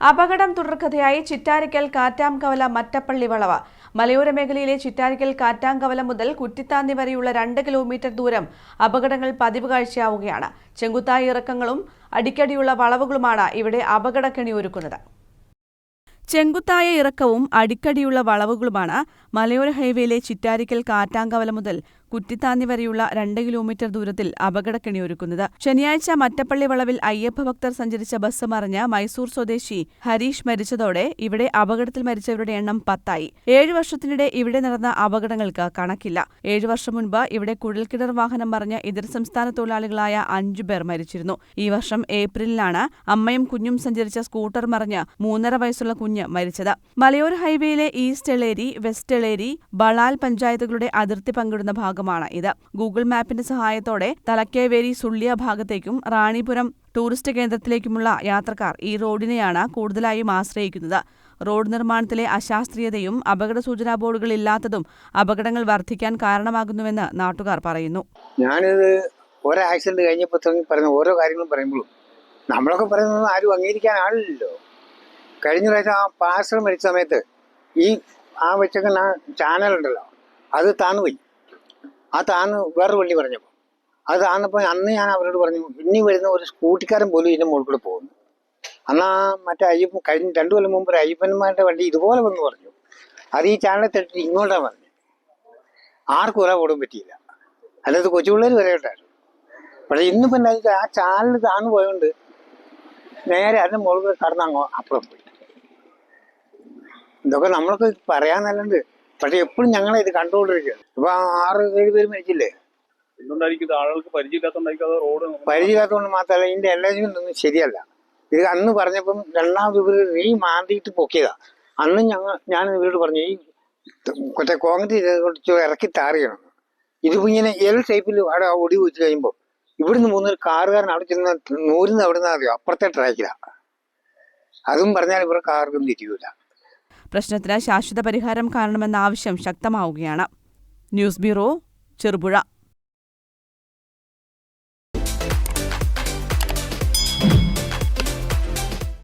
അപകടം തുടർക്കഥയായി ചിറ്റാരിക്കൽ കാറ്റാംകവല മറ്റപ്പള്ളി വളവ്. മലയോര മേഖലയിലെ ചിറ്റാരിക്കൽ കാറ്റാംകവല മുതൽ കുറ്റിത്താന്തി വരെയുള്ള രണ്ട് കിലോമീറ്റർ ദൂരം അപകടങ്ങൾ പതിവ് കാഴ്ചയാവുകയാണ്. ചെങ്കുത്തായ ഇറക്കങ്ങളും അടിക്കടിയുള്ള വളവുകളുമാണ് ഇവിടെ അപകടക്കെണി ഒരുക്കുന്നത്. ചെങ്കുത്തായ ഇറക്കവും അടിക്കടിയുള്ള വളവുകളുമാണ് മലയോര ഹൈവേയിലെ ചിറ്റാരിക്കൽ കാറ്റാങ്കവല മുതൽ കുറ്റിത്താന്നി വരെയുള്ള രണ്ട് കിലോമീറ്റർ ദൂരത്തിൽ അപകടക്കെണി ഒരുക്കുന്നത്. ശനിയാഴ്ച മറ്റപ്പള്ളി വളവിൽ അയ്യപ്പ ഭക്തർ സഞ്ചരിച്ച ബസ് മറിഞ്ഞ മൈസൂർ സ്വദേശി ഹരീഷ് മരിച്ചതോടെ ഇവിടെ അപകടത്തിൽ മരിച്ചവരുടെ എണ്ണം പത്തായി. ഏഴു വർഷത്തിനിടെ ഇവിടെ നടന്ന അപകടങ്ങൾക്ക് കണക്കില്ല. ഏഴു വർഷം മുൻപ് ഇവിടെ കുഴൽക്കിണർ വാഹനം മറിഞ്ഞ് ഇതര സംസ്ഥാന തൊഴിലാളികളായ അഞ്ചു പേർ മരിച്ചിരുന്നു. ഈ വർഷം ഏപ്രിലിലാണ് അമ്മയും കുഞ്ഞും സഞ്ചരിച്ച സ്കൂട്ടർ മറിഞ്ഞ് മൂന്നര വയസ്സുള്ള കുഞ്ഞ് മരിച്ചത്. മലയോര ഹൈവേയിലെ ഈസ്റ്റ് എളേരി വെസ്റ്റ് എളേരി ബളാൽ പഞ്ചായത്തുകളുടെ അതിർത്തി പങ്കിടുന്ന ഭാഗമാണ് ഇത്. ഗൂഗിൾ മാപ്പിന്റെ സഹായത്തോടെ തലക്കേവേരി സുള്ളിയ ഭാഗത്തേക്കും റാണിപുരം ടൂറിസ്റ്റ് കേന്ദ്രത്തിലേക്കുമുള്ള യാത്രക്കാർ ഈ റോഡിനെയാണ് കൂടുതലായും ആശ്രയിക്കുന്നത്. റോഡ് നിർമ്മാണത്തിലെ അശാസ്ത്രീയതയും അപകട സൂചനാ ബോർഡുകൾ ഇല്ലാത്തതും അപകടങ്ങൾ വർദ്ധിക്കാൻ കാരണമാകുന്നുവെന്ന് നാട്ടുകാർ പറയുന്നു. ഞാനിത് ഓരോ ആക്സിഡന്റ് കഴിഞ്ഞപ്പോൾ പറയുന്ന ഓരോ കാര്യങ്ങളും പറയുമ്പോഴും നമ്മളൊക്കെ പറയുന്നത് ആരും അംഗീകരിക്കാൻ ആളില്ലല്ലോ. കഴിഞ്ഞ പ്രാവശ്യം ആ പാസ്റ്റർ മരിച്ച സമയത്ത് ഈ ആ വെച്ചേക്കുന്ന ആ ചാനലുണ്ടല്ലോ അത് താന്നു പോയി. ആ താന്ന് വേറൊരു വള്ളി പറഞ്ഞപ്പോൾ അത് താന്നപ്പോൾ അന്ന് ഞാൻ അവരോട് പറഞ്ഞു ഇനി വരുന്ന ഒരു സ്കൂട്ടിക്കാരൻ പോലും ഇതിന്റെ മുകളിൽ കൂടെ പോകുന്നു. അന്നാ മറ്റേ അയ്യപ്പൻ കഴിഞ്ഞ രണ്ടു കൊല്ലം മുമ്പ് ഒരു അയ്യപ്പന്മാരുടെ വണ്ടി ഇതുപോലെ വന്ന് പറഞ്ഞു. അത് ഈ ചാനലിൽ തട്ടിട്ട് ഇങ്ങോട്ടാണ് പറഞ്ഞു ആർക്കും ഒരാൾ ഓടാൻ പറ്റിയില്ല. അല്ലാതെ കൊച്ചുപിള്ളേർ വരെ കേട്ടായിരുന്നു. പക്ഷെ ഇന്നിപ്പോ എന്താ ആ ചാനൽ താന്ന് പോയതുകൊണ്ട് നേരെ അതിന്റെ മുകളിൽ കടന്നങ്ങോ അപ്പുറം പോയി. ഇതൊക്കെ നമ്മളൊക്കെ പറയാന്നല്ലുണ്ട് പക്ഷെ എപ്പോഴും ഞങ്ങളെ ഇത് കണ്ടുകൊണ്ടിരിക്കുകയാണ് ഇപ്പൊ ആറ് ഏഴ് പേര് മരിച്ചില്ലേ? പരിചയമില്ലാത്തതുകൊണ്ട് മാത്രമല്ല ഇതിന്റെ എല്ലാവരും ഒന്നും ശരിയല്ല. ഇത് അന്ന് പറഞ്ഞപ്പം രണ്ടാമത് ഇവർ റീ മാന്തിയിട്ട് പൊക്കിയതാ. അന്ന് ഞങ്ങൾ ഞാൻ ഇവരോട് പറഞ്ഞു ഈ മറ്റേ കോൺഗ്രസ് കുറച്ച് ഇറക്കി താറിയണം. ഇതിപ്പോ ഇങ്ങനെ എൽ ടൈപ്പിൽ അവിടെ ഒടി വെച്ച് കഴിയുമ്പോൾ ഇവിടുന്ന് മൂന്നൊരു കാറുകാരൻ അവിടെ ചെന്ന് നൂരുന്ന് അവിടെ നിന്ന് അറിയോ? അപ്പുറത്തെ ട്രാക്കിലാ അതും പറഞ്ഞാൽ ഇവർക്ക് ആർക്കും തിരിയൂല. പ്രശ്നത്തിന് ശാശ്വത പരിഹാരം കാണണമെന്ന ആവശ്യം ശക്തമാവുകയാണ്. News bureau Cherupuzha.